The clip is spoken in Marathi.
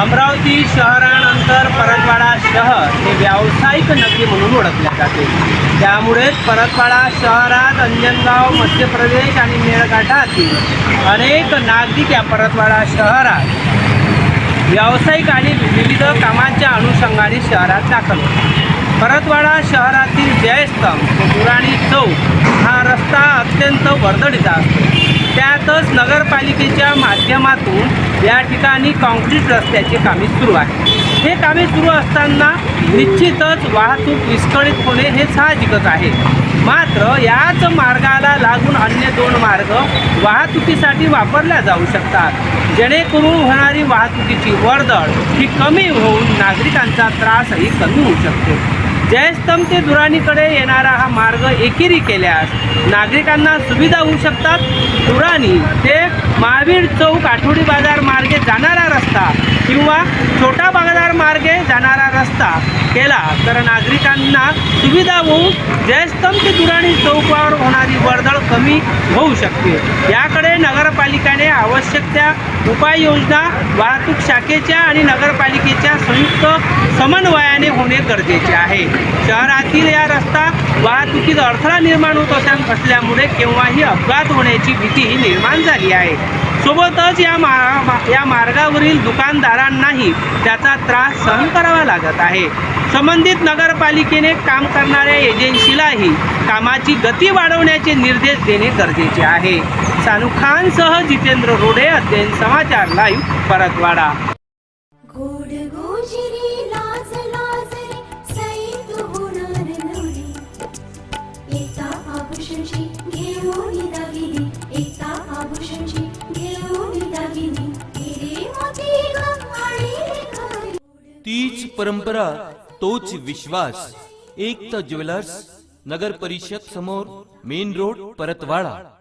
अमरावती शहरानंतर परतवाडा शहर हे व्यावसायिक नगरी म्हणून ओळखले जाते. त्यामुळेच परतवाडा शहरात अंजनगाव मध्य प्रदेश आणि मेळघाटातील अनेक नागरिक या परतवाडा शहरात व्यावसायिक आणि विविध कामांच्या अनुषंगाने शहरात दाखल होतात परतवाडा शहरातील जयस्तंभ पुराणी चौक हा रस्ता अत्यंत वर्दळीचा असतो. त्यातच नगरपालिकेच्या माध्यमातून या ठिकाणी काँक्रीट रस्त्याची कामे सुरू आहे हे कामे सुरू असताना निश्चितच वाहतूक विस्कळीत होणे हे साहजिकच आहे. मात्र याच मार्गाला लागून अन्य दोन मार्ग वाहतुकीसाठी वापरल्या जाऊ शकतात. जेणेकरून होणारी वाहतुकीची वर्दळ ही कमी होऊन नागरिकांचा त्रासही कमी होऊ शकतो. जयस्तंभ ते दुराणीकडे येणारा हा मार्ग एकेरी केल्यास नागरिकांना सुविधा होऊ शकतात. दुराणी ते महावीर चौक आठवडी बाजार मार्गे जाणारा रस्ता किंवा छोटा बाजार मार्गे जाणारा रस्ता केला तर नागरिकांना सुविधा होऊन जयस्तंभ ते दुराणी चौकावर होणारी वर्दळ कमी होऊ शकते. याकडे नगरपालिकेने आवश्यक त्या उपाययोजना वाहतूक शाखेच्या आणि नगरपालिकेच्या संयुक्त समन्वयाने होणे गरजेचे आहे. शहरातील या रस्ता वाहतुकीत अडथळा निर्माण होत असल्यामुळे केव्हाही अपघात होण्याची भीतीही निर्माण झाली आहे. सोबतच या मा या मार्गावरील दुकानदारांनाही त्याचा त्रास सहन करावा लागत आहे. संबंधित नगरपालिकेने काम करणाऱ्या एजन्सीलाही कामाची गती वाढवण्याचे निर्देश देणे गरजेचे आहे. सानू खानसह जितेंद्र रोडे अध्ययन समाचार लाईव्ह परतवाडा. परंपरा तोच विश्वास. एकता ज्वेलर्स नगर परिषद समोर मेन रोड परतवाडा.